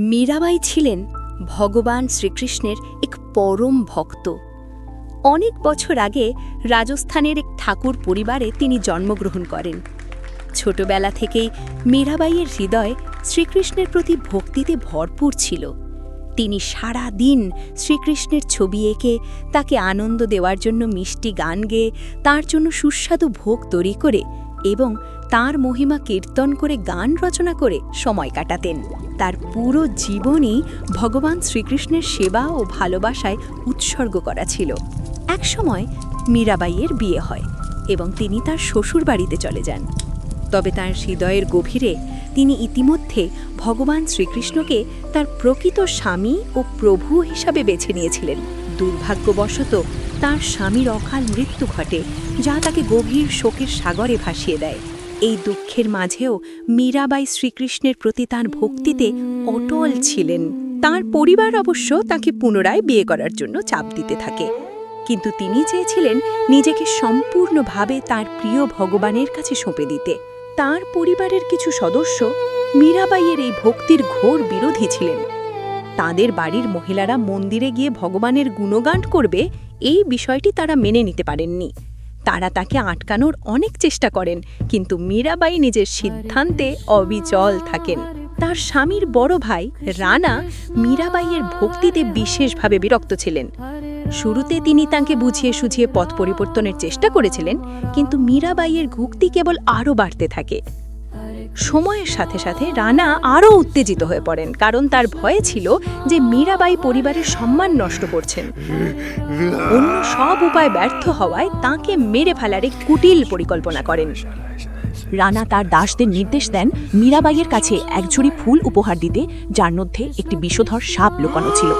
মীরাবাই ছিলেন ভগবান শ্রীকৃষ্ণের এক পরম ভক্ত। অনেক বছর আগে রাজস্থানের এক ঠাকুর পরিবারে তিনি জন্মগ্রহণ করেন। ছোটবেলা থেকেই মীরাবাইয়ের হৃদয় শ্রীকৃষ্ণের প্রতি ভক্তিতে ভরপুর ছিল। তিনি সারা দিন শ্রীকৃষ্ণের ছবি এঁকে, তাকে আনন্দ দেওয়ার জন্য মিষ্টি গান গেয়ে, তার জন্য সুস্বাদু ভোগ তৈরি করে এবং তার মহিমা কীর্তন করে, গান রচনা করে সময় কাটাতেন। তার পুরো জীবনই ভগবান শ্রীকৃষ্ণের সেবা ও ভালোবাসায় উৎসর্গ করা ছিল। একসময় মীরাবাইয়ের বিয়ে হয় এবং তিনি তার শ্বশুর বাড়িতে চলে যান। তবে তার হৃদয়ের গভীরে তিনি ইতিমধ্যে ভগবান শ্রীকৃষ্ণকে তার প্রকৃত স্বামী ও প্রভু হিসাবে বেছে নিয়েছিলেন। দুর্ভাগ্যবশত তার স্বামীর অকাল মৃত্যু ঘটে, যা তাকে গভীর শোকের সাগরে ভাসিয়ে দেয়। এই দুঃখের মাঝেও মীরাবাই শ্রীকৃষ্ণের প্রতি তাঁর ভক্তিতে অটল ছিলেন। তার পরিবার অবশ্য তাকে পুনরায় বিয়ে করার জন্য চাপ দিতে থাকে। কিন্তু তিনি চেয়েছিলেন নিজেকে সম্পূর্ণভাবে তার প্রিয় ভগবানের কাছে সঁপে দিতে। তার পরিবারের কিছু সদস্য মীরাবাইয়ের এই ভক্তির ঘোর বিরোধী ছিলেন। তাদের বাড়ির মহিলারা মন্দিরে গিয়ে ভগবানের গুণগান করবে, এই বিষয়টি তারা মেনে নিতে পারেননি। তারা তাকে আটকানোর অনেক চেষ্টা করেন, কিন্তু মীরাবাই নিজের সিদ্ধান্তে অবিচল থাকেন। তার স্বামীর বড় ভাই রানা মীরাবাইয়ের ভক্তিতে বিশেষভাবে বিরক্ত ছিলেন। শুরুতে তিনি তাকে বুঝিয়ে সুঝিয়ে পথ পরিবর্তনের চেষ্টা করেছিলেন, কিন্তু মীরাবাইয়ের ভক্তি কেবল আরও বাড়তে থাকে। সময়ের সাথে সাথে রানা আরও উত্তেজিত হয়ে পড়েন, কারণ তার ভয়ে ছিল যে মীরাবাই পরিবারের সম্মান নষ্ট করছেন। অন্য সব উপায় ব্যর্থ হওয়ায় তাকে মেরে ফেলার এক কুটিল পরিকল্পনা করেন। রানা তার দাসদের নির্দেশ দেন মীরাবাইয়ের কাছে এক ঝুড়ি ফুল উপহার দিতে, যার মধ্যে একটি বিষধর সাপ লুকানো ছিল।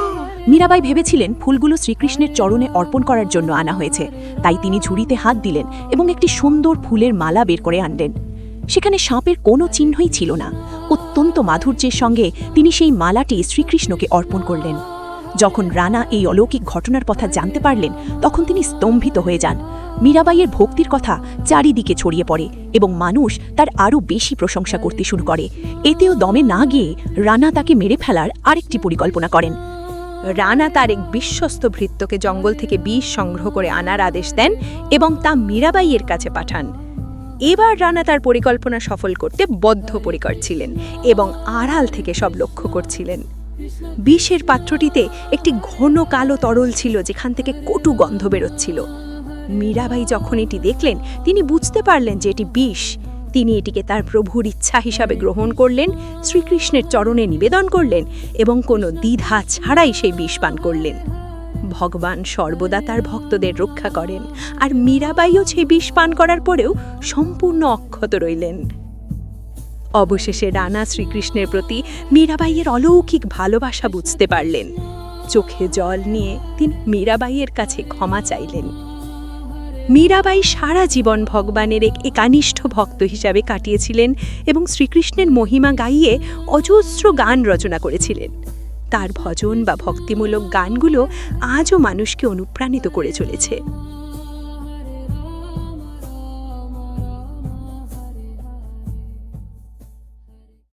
মীরাবাই ভেবেছিলেন ফুলগুলো শ্রীকৃষ্ণের চরণে অর্পণ করার জন্য আনা হয়েছে। তাই তিনি ঝুড়িতে হাত দিলেন এবং একটি সুন্দর ফুলের মালা বের করে আনলেন। সেখানে সাপের কোনো চিহ্নই ছিল না। অত্যন্ত মাধুর্যের সঙ্গে তিনি সেই মালাটি শ্রীকৃষ্ণকে অর্পণ করলেন। যখন রানা এই অলৌকিক ঘটনার কথা জানতে পারলেন, তখন তিনি স্তম্ভিত হয়ে যান। মীরাবাইয়ের ভক্তির কথা চারিদিকে ছড়িয়ে পড়ে এবং মানুষ তার আরও বেশি প্রশংসা করতে শুরু করে। এতেও দমে না গিয়ে রানা তাকে মেরে ফেলার আরেকটি পরিকল্পনা করেন। রানা তার এক বিশ্বস্ত ভৃত্যকে জঙ্গল থেকে বিষ সংগ্রহ করে আনার আদেশ দেন এবং তা মীরাবাইয়ের কাছে পাঠান। এবার রানা তার পরিকল্পনা সফল করতে বদ্ধপরিকর ছিলেন এবং আড়াল থেকে সব লক্ষ্য করছিলেন। বিষের পাত্রটিতে একটি ঘন কালো তরল ছিল যেখান থেকে কটু গন্ধ বেরোচ্ছিল। মীরাবাই যখন এটি দেখলেন, তিনি বুঝতে পারলেন যে এটি বিষ। তিনি এটিকে তার প্রভুর ইচ্ছা হিসাবে গ্রহণ করলেন, শ্রীকৃষ্ণের চরণে নিবেদন করলেন এবং কোনো দ্বিধা ছাড়াই সেই বিষ পান করলেন। ভগবান সর্বদা তার ভক্তদের রক্ষা করেন আর মীরাবাইও সেই বিষ পান করার পরেও সম্পূর্ণ অক্ষত রইলেন। অবশেষে রানা শ্রীকৃষ্ণের প্রতি মীরাবাইয়ের অলৌকিক ভালোবাসা বুঝতে পারলেন। চোখে জল নিয়ে তিনি মীরাবাইয়ের কাছে ক্ষমা চাইলেন। মীরাবাই সারা জীবন ভগবানের এক একানিষ্ঠ ভক্ত হিসাবে কাটিয়েছিলেন এবং শ্রীকৃষ্ণের মহিমা গাইয়ে অজস্র গান রচনা করেছিলেন। তার ভজন বা ভক্তিমূলক গানগুলো আজও মানুষকে অনুপ্রাণিত করে চলেছে।